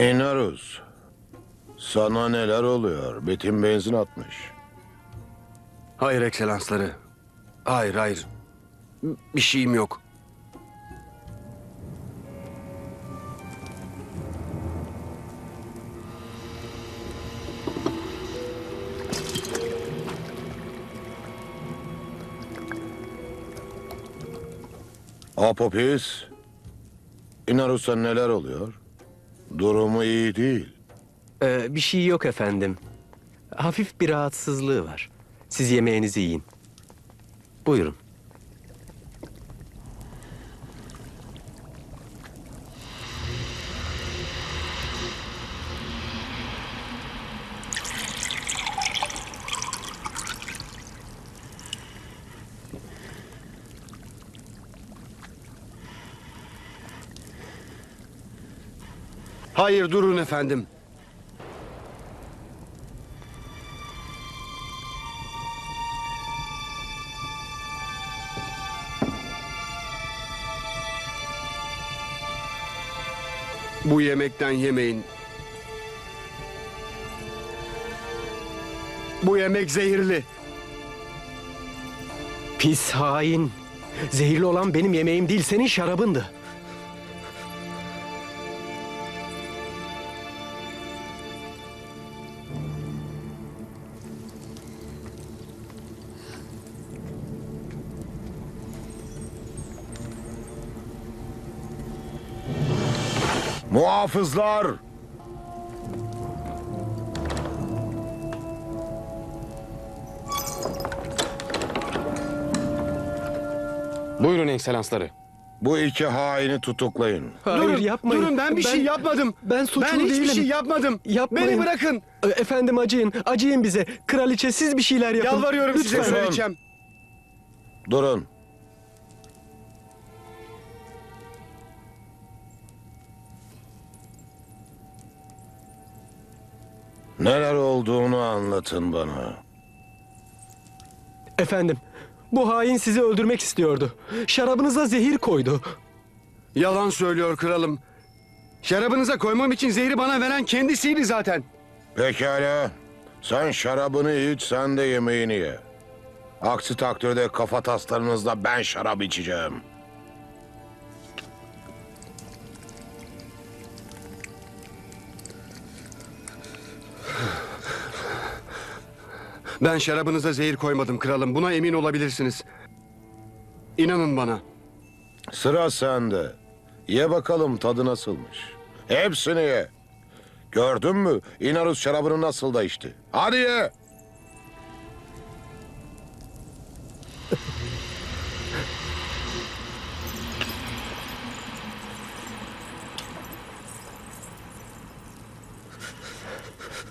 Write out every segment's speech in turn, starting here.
Enarus. Sana neler oluyor? Betim benzin atmış. Hayır ekselansları. Hayır hayır. Bir şeyim yok. Apopis. Inarus'a neler oluyor? Durumu iyi değil. Ee, bir şey yok efendim. Hafif bir rahatsızlığı var. Siz yemeğinizi yiyin. Buyurun. Hayır durun efendim. Bu yemekten yemeyin. Bu yemek zehirli. Pis hain. Zehirli olan benim yemeğim değil, senin şarabındı. Muhafızlar! Buyurun ekselansları. Bu iki haini tutuklayın. Hayır durun, yapmayın. Durun ben bir şey yapmadım. Ben suçlu Ben hiçbir değilim. şey yapmadım. Yapmayın. Beni bırakın. Ee, Efendim acıyın, acıyın bize. Kraliçe siz bir şeyler yapın. Yalvarıyorum size Lütfen. söyleyeceğim. Durun. Neler olduğunu anlatın bana. Efendim, bu hain sizi öldürmek istiyordu. Şarabınıza zehir koydu. Yalan söylüyor kralım. Şarabınıza koymam için zehri bana veren kendisiydi zaten. Pekala. Sen şarabını iç, sen de yemeğini ye. Aksi takdirde kafa taslarınızla ben şarap içeceğim. Ben şarabınıza zehir koymadım kralım. Buna emin olabilirsiniz. İnanın bana. Sıra sende. Ye bakalım tadı nasılmış. Hepsini ye. Gördün mü? İnarus şarabını nasıl da içti. Hadi ye.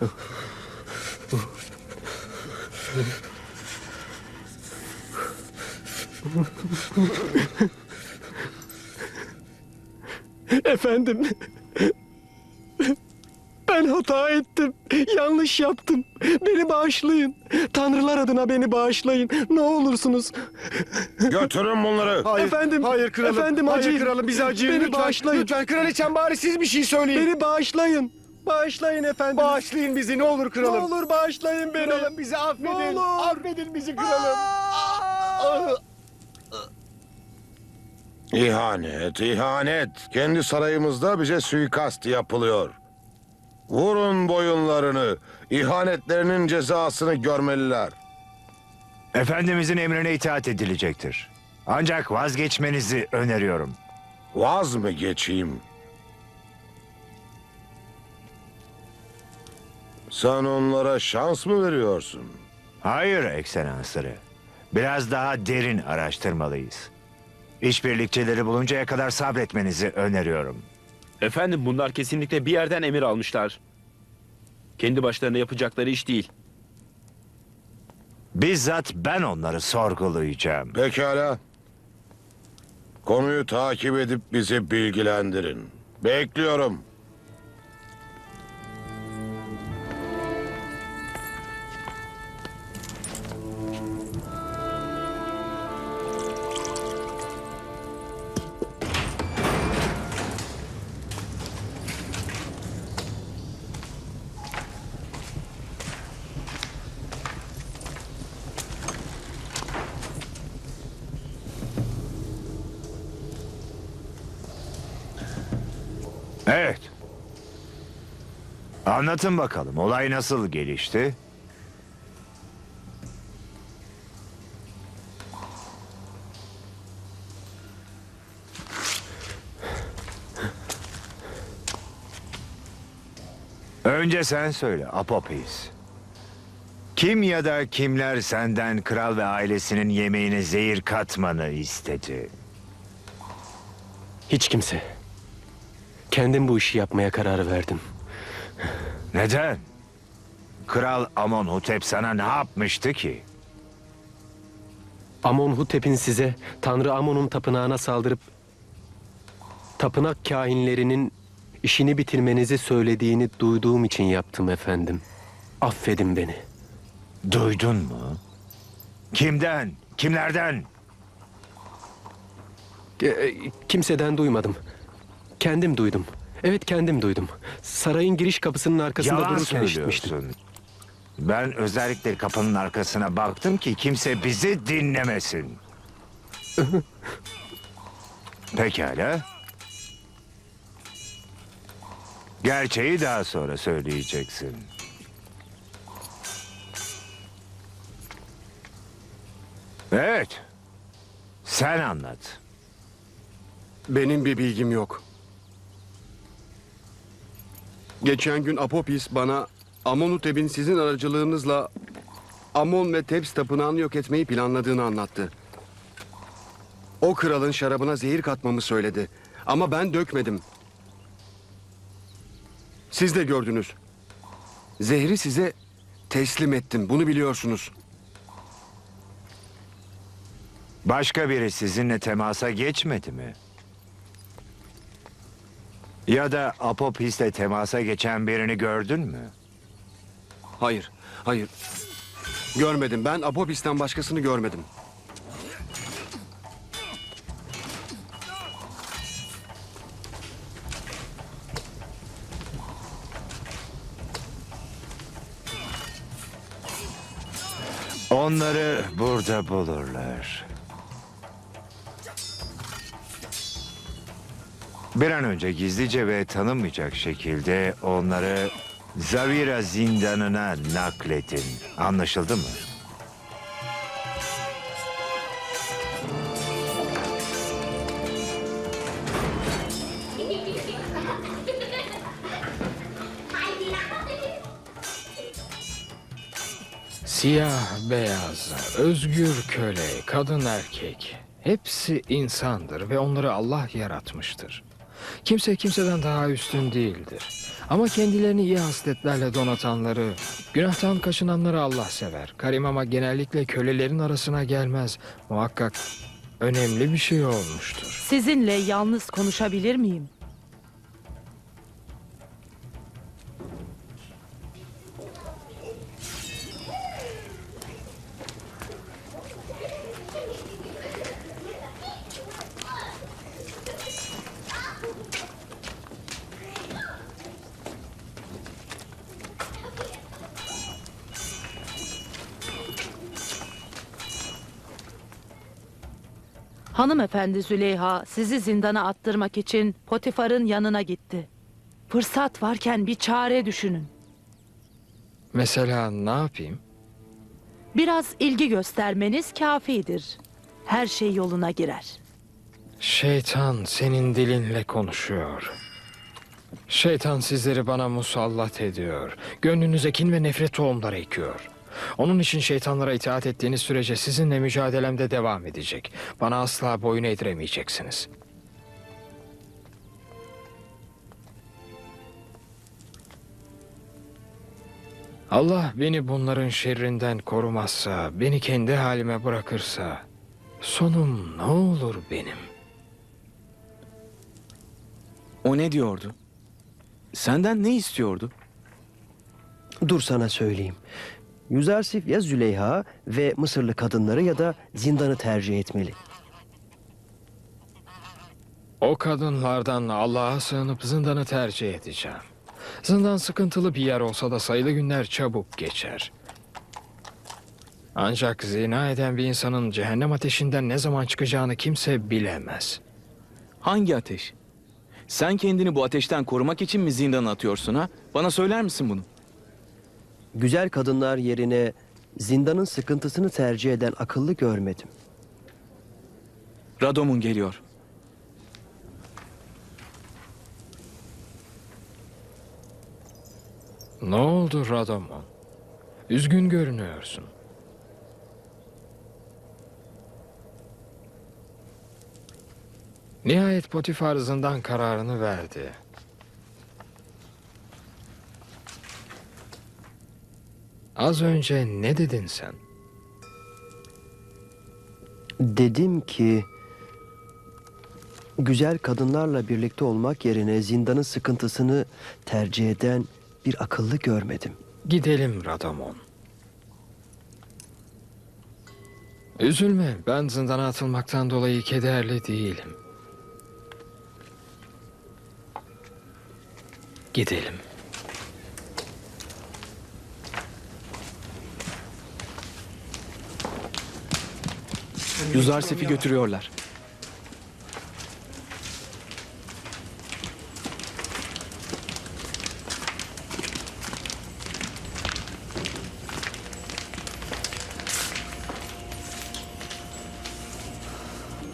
Efendim. Ben hata ettim. Yanlış yaptım. Beni bağışlayın. Tanrılar adına beni bağışlayın. Ne olursunuz. Götürün bunları. Hayır, Efendim, hayır kralım. efendim, hayır acıyın. kralım bize acıyın. Beni lütfen, bağışlayın. Lütfen kraliçem bari siz bir şey söyleyin. Beni bağışlayın. Bağışlayın efendim. Bağışlayın bizi ne olur ne kralım. olur bağışlayın beni. Kralım bizi affedin. Ne olur. Affedin bizi kralım. İhanet, ihanet. Kendi sarayımızda bize suikast yapılıyor. Vurun boyunlarını. İhanetlerinin cezasını görmeliler. Efendimizin emrine itaat edilecektir. Ancak vazgeçmenizi öneriyorum. Vaz mı geçeyim? Sen onlara şans mı veriyorsun? Hayır ekselansları. Biraz daha derin araştırmalıyız. İşbirlikçileri buluncaya kadar sabretmenizi öneriyorum. Efendim bunlar kesinlikle bir yerden emir almışlar. Kendi başlarına yapacakları iş değil. Bizzat ben onları sorgulayacağım. Pekala. Konuyu takip edip bizi bilgilendirin. Bekliyorum. Anlatın bakalım olay nasıl gelişti? Önce sen söyle Apopis. Kim ya da kimler senden kral ve ailesinin yemeğine zehir katmanı istedi? Hiç kimse. Kendim bu işi yapmaya karar verdim. Neden? Kral Amonhotep sana ne yapmıştı ki? Amonhotep'in size Tanrı Amon'un tapınağına saldırıp tapınak kahinlerinin işini bitirmenizi söylediğini duyduğum için yaptım efendim. Affedin beni. Duydun mu? Kimden? Kimlerden? E, Kimseden duymadım. Kendim duydum. Evet kendim duydum. Sarayın giriş kapısının arkasında Yalan dururken işitmiştim. söylüyorsun. Ben özellikle kapının arkasına baktım ki kimse bizi dinlemesin. Pekala. Gerçeği daha sonra söyleyeceksin. Evet. Sen anlat. Benim bir bilgim yok. Geçen gün Apopis bana Amonutep'in sizin aracılığınızla Amon ve Tebs tapınağını yok etmeyi planladığını anlattı. O kralın şarabına zehir katmamı söyledi. Ama ben dökmedim. Siz de gördünüz. Zehri size teslim ettim. Bunu biliyorsunuz. Başka biri sizinle temasa geçmedi mi? Ya da Apopis'le temasa geçen birini gördün mü? Hayır, hayır. Görmedim. Ben Apopis'ten başkasını görmedim. Onları burada bulurlar. Bir an önce gizlice ve tanınmayacak şekilde onları Zavira zindanına nakletin. Anlaşıldı mı? Siyah, beyaz, özgür köle, kadın erkek. Hepsi insandır ve onları Allah yaratmıştır. Kimse kimseden daha üstün değildir. Ama kendilerini iyi hasletlerle donatanları, günahtan kaçınanları Allah sever. Karim ama genellikle kölelerin arasına gelmez. Muhakkak önemli bir şey olmuştur. Sizinle yalnız konuşabilir miyim? Hanımefendi Züleyha sizi zindana attırmak için Potifar'ın yanına gitti. Fırsat varken bir çare düşünün. Mesela ne yapayım? Biraz ilgi göstermeniz kafidir. Her şey yoluna girer. Şeytan senin dilinle konuşuyor. Şeytan sizleri bana musallat ediyor. Gönlünüze kin ve nefret tohumları ekiyor. Onun için şeytanlara itaat ettiğiniz sürece sizinle mücadelemde devam edecek. Bana asla boyun eğdiremeyeceksiniz. Allah beni bunların şerrinden korumazsa, beni kendi halime bırakırsa, sonum ne olur benim? O ne diyordu? Senden ne istiyordu? Dur sana söyleyeyim. Yüzarsif ya Züleyha ve Mısırlı kadınları ya da zindanı tercih etmeli. O kadınlardan Allah'a sığınıp zindanı tercih edeceğim. Zindan sıkıntılı bir yer olsa da sayılı günler çabuk geçer. Ancak zina eden bir insanın cehennem ateşinden ne zaman çıkacağını kimse bilemez. Hangi ateş? Sen kendini bu ateşten korumak için mi zindana atıyorsun ha? Bana söyler misin bunu? Güzel kadınlar yerine zindanın sıkıntısını tercih eden akıllı görmedim. Radom'un geliyor. Ne oldu Radomon? Üzgün görünüyorsun. Nihayet Potifar zindan kararını verdi. Az önce ne dedin sen? Dedim ki güzel kadınlarla birlikte olmak yerine zindanın sıkıntısını tercih eden bir akıllı görmedim. Gidelim Radomon. Üzülme, ben zindana atılmaktan dolayı kederli değilim. Gidelim. Yüzarsif'i götürüyorlar.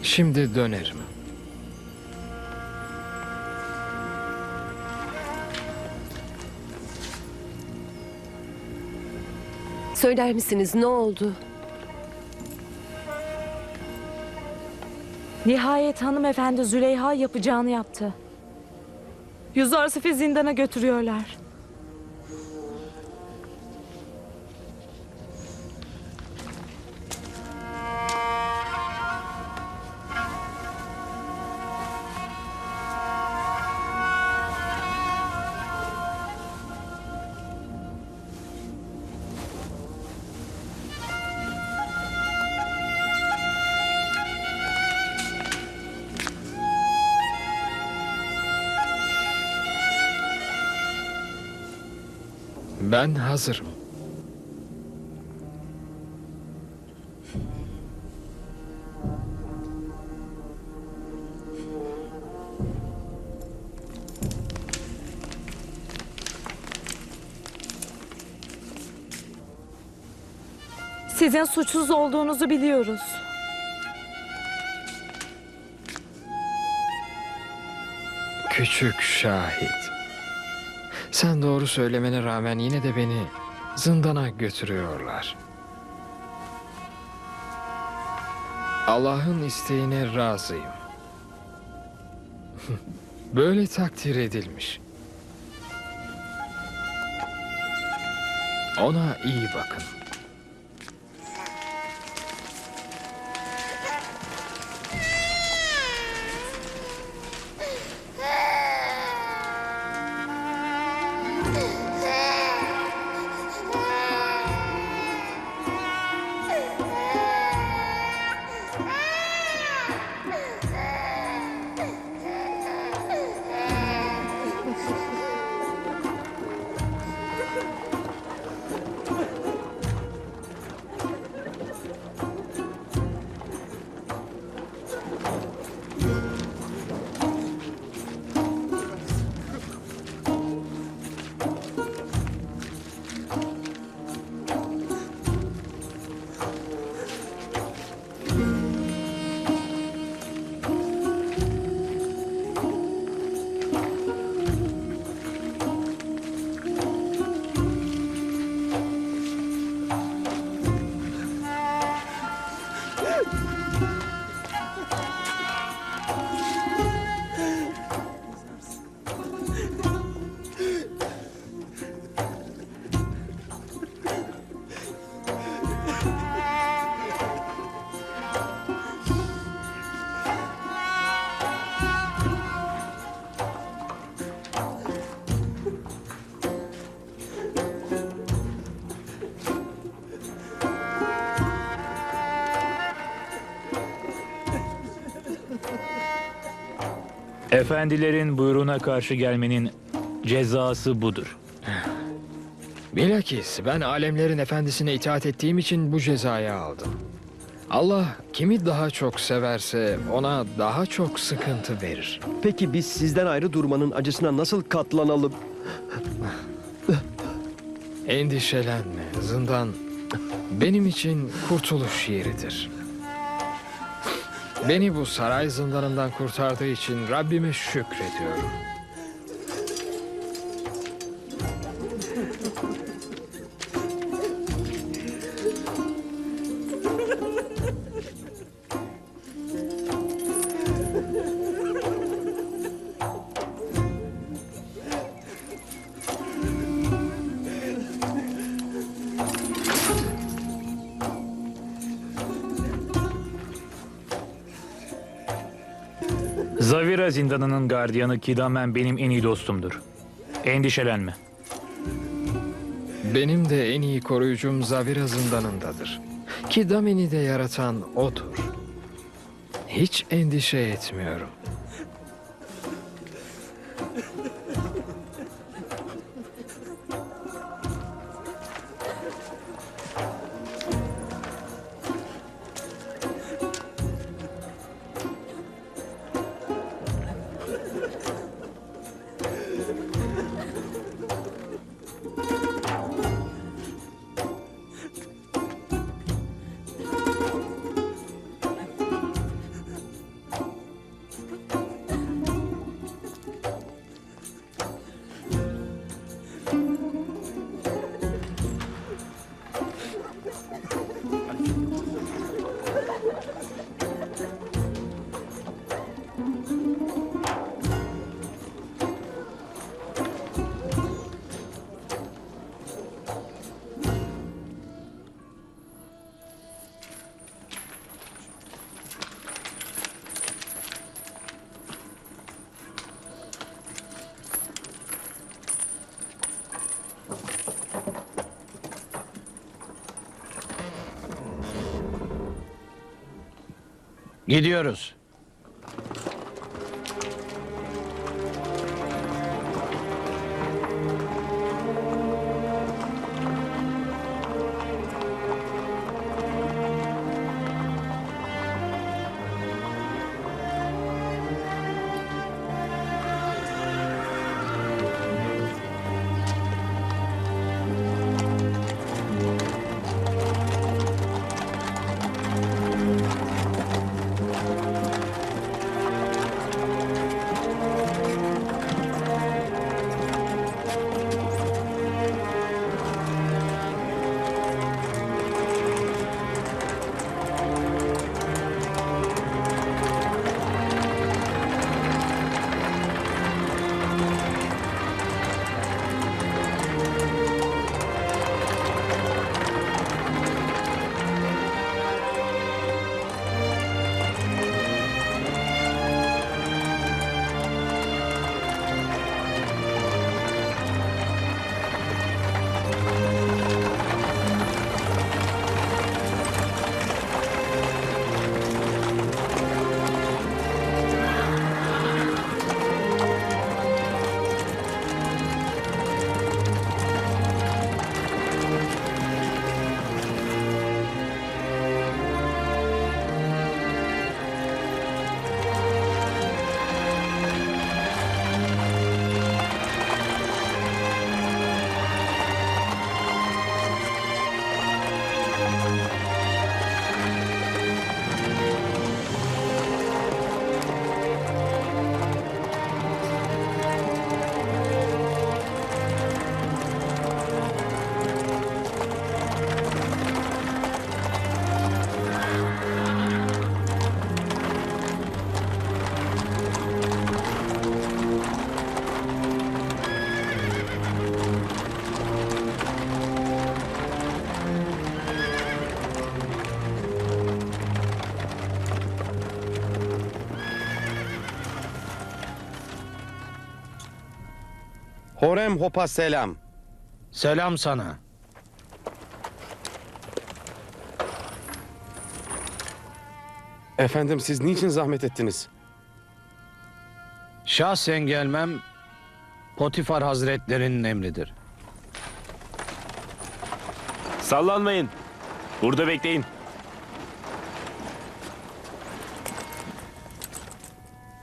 Şimdi dönerim. Söyler misiniz ne oldu? Nihayet hanımefendi Züleyha yapacağını yaptı. Yüzarsif'i zindana götürüyorlar. Ben hazırım. Sizin suçsuz olduğunuzu biliyoruz. Küçük şahit. Sen doğru söylemene rağmen yine de beni zindana götürüyorlar. Allah'ın isteğine razıyım. Böyle takdir edilmiş. Ona iyi bakın. Efendilerin buyruğuna karşı gelmenin cezası budur. Bilakis ben alemlerin efendisine itaat ettiğim için bu cezayı aldım. Allah kimi daha çok severse ona daha çok sıkıntı verir. Peki biz sizden ayrı durmanın acısına nasıl katlanalım? Endişelenme, zindan benim için kurtuluş yeridir. Beni bu saray zindanından kurtardığı için Rabbime şükrediyorum. Zavira zindanının gardiyanı Kidamen benim en iyi dostumdur. Endişelenme. Benim de en iyi koruyucum Zavira zindanındadır. Ki Damen'i de yaratan O'dur. Hiç endişe etmiyorum. Gidiyoruz. Horem hopa selam. Selam sana. Efendim siz niçin zahmet ettiniz? Şahsen gelmem Potifar Hazretlerinin emridir. Sallanmayın. Burada bekleyin.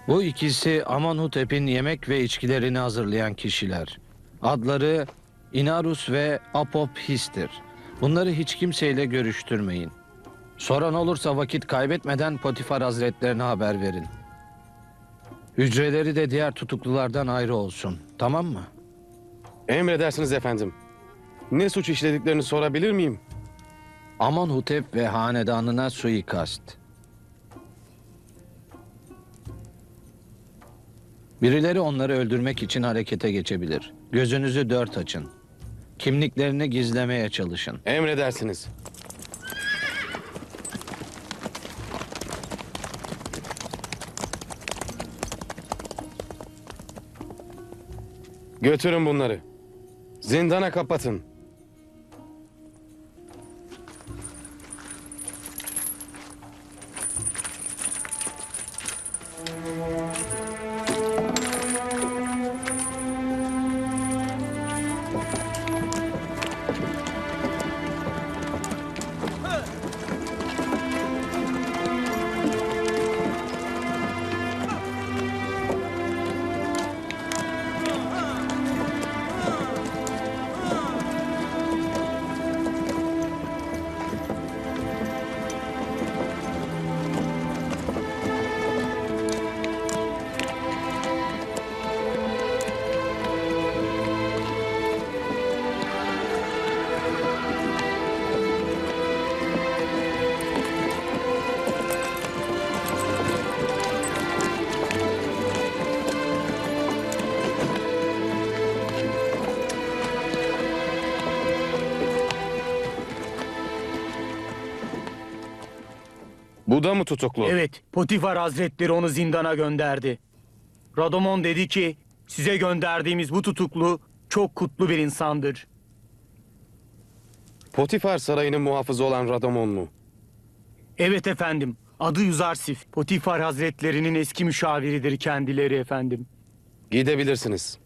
Bu ikisi Amonhotep'in yemek ve içkilerini hazırlayan kişiler. Adları Inarus ve Apophis'tir. Bunları hiç kimseyle görüştürmeyin. Soran olursa vakit kaybetmeden Potifar Hazretlerine haber verin. Hücreleri de diğer tutuklulardan ayrı olsun. Tamam mı? Emredersiniz efendim. Ne suç işlediklerini sorabilir miyim? Amonhotep ve hanedanına suikast. Birileri onları öldürmek için harekete geçebilir. Gözünüzü dört açın. Kimliklerini gizlemeye çalışın. Emredersiniz. Götürün bunları. Zindana kapatın. Bu da mı tutuklu? Evet, Potifar Hazretleri onu zindana gönderdi. Radomon dedi ki, size gönderdiğimiz bu tutuklu çok kutlu bir insandır. Potifar sarayının muhafızı olan Radomon mu? Evet efendim, adı Yüzarsif. Potifar Hazretlerinin eski müşaviridir kendileri efendim. Gidebilirsiniz.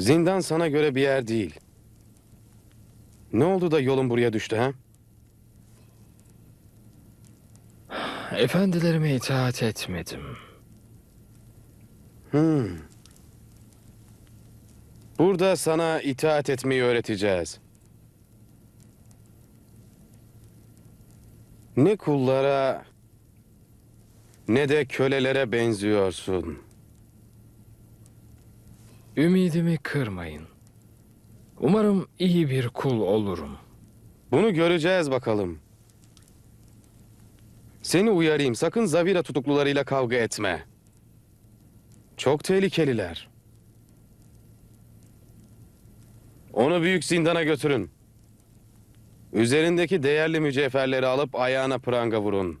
Zindan sana göre bir yer değil. Ne oldu da yolun buraya düştü ha? Efendilerime itaat etmedim. Hmm. Burada sana itaat etmeyi öğreteceğiz. Ne kullara ne de kölelere benziyorsun. Ümidimi kırmayın. Umarım iyi bir kul olurum. Bunu göreceğiz bakalım. Seni uyarayım sakın Zavira tutuklularıyla kavga etme. Çok tehlikeliler. Onu büyük zindana götürün. Üzerindeki değerli mücevherleri alıp ayağına pranga vurun.